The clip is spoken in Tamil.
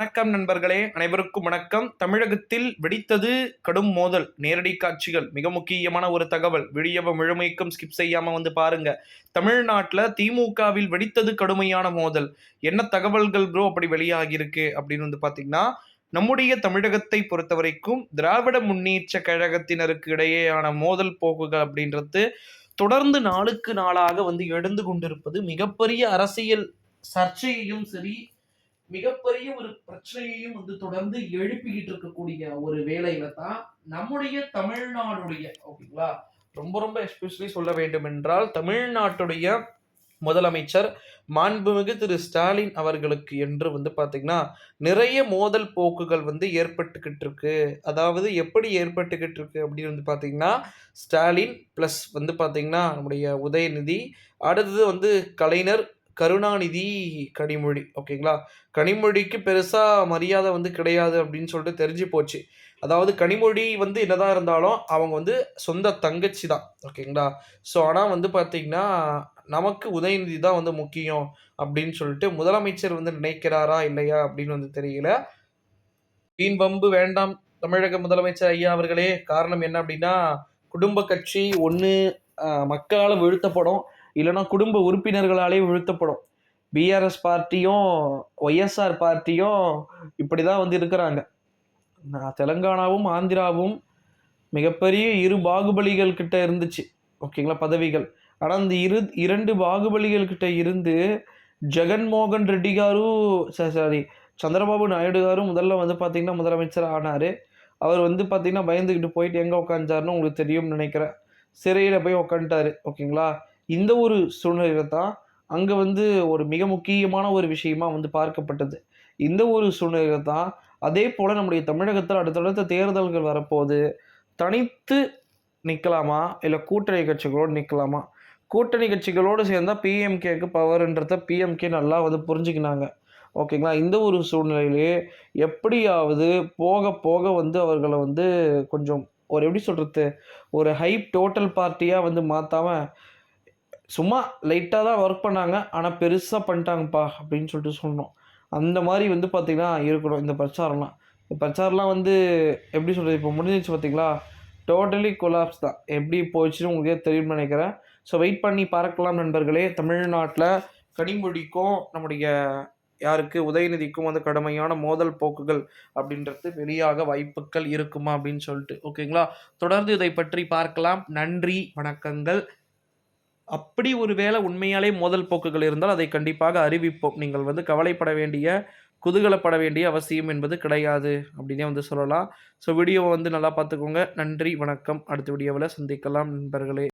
வணக்கம் நண்பர்களே அனைவருக்கும் வணக்கம். தமிழகத்தில் வெடித்தது கடும் மோதல் நேரடி காட்சிகள் மிக முக்கியமான ஒரு தகவல். விடியவ முழுமைக்கும் ஸ்கிப் செய்யாம வந்து பாருங்க. தமிழ்நாட்டில் திமுகவில் வெடித்தது கடுமையான மோதல். என்ன தகவல்கள் ப்ரோ அப்படி வெளியாகி இருக்கு அப்படின்னு வந்து பாத்தீங்கன்னா நம்முடைய தமிழகத்தை பொறுத்த வரைக்கும் திராவிட முன்னேற்ற கழகத்தினருக்கு இடையேயான மோதல் போக்குகள் அப்படின்றது தொடர்ந்து நாளுக்கு நாளாக வந்து எழுந்து கொண்டிருப்பது மிகப்பெரிய அரசியல் சர்ச்சையையும் சரி மிகப்பெரிய ஒரு பிரச்சனையையும் வந்து தொடர்ந்து எழுப்பிக்கிட்டு இருக்கக்கூடிய ஒரு வேலையில தான் நம்முடைய தமிழ்நாடுடைய ஓகேங்களா? ரொம்ப ரொம்ப எஸ்பெஷலி சொல்ல வேண்டும் என்றால் தமிழ்நாட்டுடைய முதலமைச்சர் மாண்புமிகு திரு ஸ்டாலின் அவர்களுக்கு என்று வந்து பார்த்தீங்கன்னா நிறைய மோதல் போக்குகள் வந்து ஏற்பட்டுக்கிட்டு இருக்கு. அதாவது எப்படி ஏற்பட்டுக்கிட்டு இருக்கு அப்படின்னு வந்து பார்த்தீங்கன்னா ஸ்டாலின் ப்ளஸ் வந்து பார்த்தீங்கன்னா நம்முடைய உதயநிதி அடுத்தது வந்து கலைஞர் கருணாநிதி கனிமொழி ஓகேங்களா? கனிமொழிக்கு பெருசாக மரியாதை வந்து கிடையாது அப்படின்னு சொல்லிட்டு தெரிஞ்சு போச்சு. அதாவது கனிமொழி வந்து என்னதான் இருந்தாலும் அவங்க வந்து சொந்த தங்கச்சி தான் ஓகேங்களா? ஸோ ஆனால் வந்து பார்த்திங்கன்னா நமக்கு உதயநிதி தான் வந்து முக்கியம் அப்படின்னு சொல்லிட்டு முதலமைச்சர் வந்து நினைக்கிறாரா இல்லையா அப்படின்னு வந்து தெரியல. வீண் பம்பு வேண்டாம் தமிழக முதலமைச்சர் ஐயா அவர்களே. காரணம் என்ன அப்படின்னா குடும்ப கட்சி ஒன்று மக்களால் வீழ்த்தப்படும். இல்லைன்னா குடும்ப உறுப்பினர்களாலே வீழ்த்தப்படும். பிஆர்எஸ் பார்ட்டியும் ஒய்எஸ்ஆர் பார்ட்டியும் இப்படி தான் வந்து இருக்கிறாங்க. தெலங்கானாவும் ஆந்திராவும் மிகப்பெரிய இரு பாகுபலிகள் கிட்ட இருந்துச்சு. ஓகேங்களா பதவிகள். ஆனால் அந்த இரு இரண்டு பாகுபலிகள் கிட்ட இருந்து ஜெகன்மோகன் ரெட்டி காரும் சாரி சந்திரபாபு நாயுடு காரும் முதல்ல வந்து பார்த்திங்கன்னா முதலமைச்சர் ஆனார். அவர் வந்து பார்த்திங்கன்னா பயந்துக்கிட்டு போயிட்டு எங்கே உட்காந்துச்சாருன்னு உங்களுக்கு தெரியும்னு நினைக்கிறேன். சிறையில் போய் உக்காந்துட்டாரு. ஓகேங்களா இந்த ஒரு சூழ்நிலையில தான் அங்கே வந்து ஒரு மிக முக்கியமான ஒரு விஷயமா வந்து பார்க்கப்பட்டது. இந்த ஒரு சூழ்நிலையில தான் அதே போல் நம்முடைய தமிழகத்தில் அடுத்தடுத்த தேர்தல்கள் வரப்போது தனித்து நிற்கலாமா இல்லை கூட்டணி கட்சிகளோடு நிற்கலாமா கூட்டணி கட்சிகளோடு சேர்ந்தால் பிஎம்கேக்கு பவர்ன்றத பிஎம்கே நல்லா வந்து புரிஞ்சுக்கினாங்க. ஓகேங்களா? இந்த ஒரு சூழ்நிலையிலே எப்படியாவது போக போக வந்து அவர்களை வந்து கொஞ்சம் ஒரு எப்படி சொல்கிறது ஒரு ஹைப் டோட்டல் பார்ட்டியாக வந்து மாற்றாமல் சும்மா லைட்டாக தான் ஒர்க் பண்ணாங்க. ஆனால் பெருசாக பண்ணிட்டாங்கப்பா அப்படின்னு சொல்லிட்டு சொன்னோம். அந்த மாதிரி வந்து பார்த்திங்கன்னா இருக்கணும் இந்த பிரச்சாரம்லாம். இந்த பிரச்சாரம்லாம் வந்து எப்படி சொல்கிறது இப்போ முடிஞ்சிச்சு பார்த்தீங்களா டோட்டலி கொலாப்ஸ் தான். எப்படி போச்சுன்னு உங்களுக்கே தெரியும்னு நினைக்கிறேன். ஸோ வெயிட் பண்ணி பார்க்கலாம் நண்பர்களே. தமிழ்நாட்டில் கனிமொழிக்கும் நம்முடைய யாருக்கு? உதயநிதிக்கும் வந்து கடுமையான மோதல் போக்குகள் அப்படின்றது வெளியாக வாய்ப்புகள் இருக்குமா அப்படின்னு சொல்லிட்டு. ஓகேங்களா தொடர்ந்து இதை பற்றி பார்க்கலாம். நன்றி வணக்கங்கள். அப்படி ஒரு வேளை உண்மையாலே மோதல் போக்குகள் இருந்தால் அதை கண்டிப்பாக அறிவிப்போம். நீங்கள் வந்து கவலைப்பட வேண்டிய குதூகலப்பட வேண்டிய அவசியம் என்பது கிடையாது அப்படின்னே வந்து சொல்லலாம். ஸோ வீடியோவை வந்து நல்லா பார்த்துக்கோங்க. நன்றி வணக்கம். அடுத்த வீடியோவில் சந்திக்கலாம் நண்பர்களே.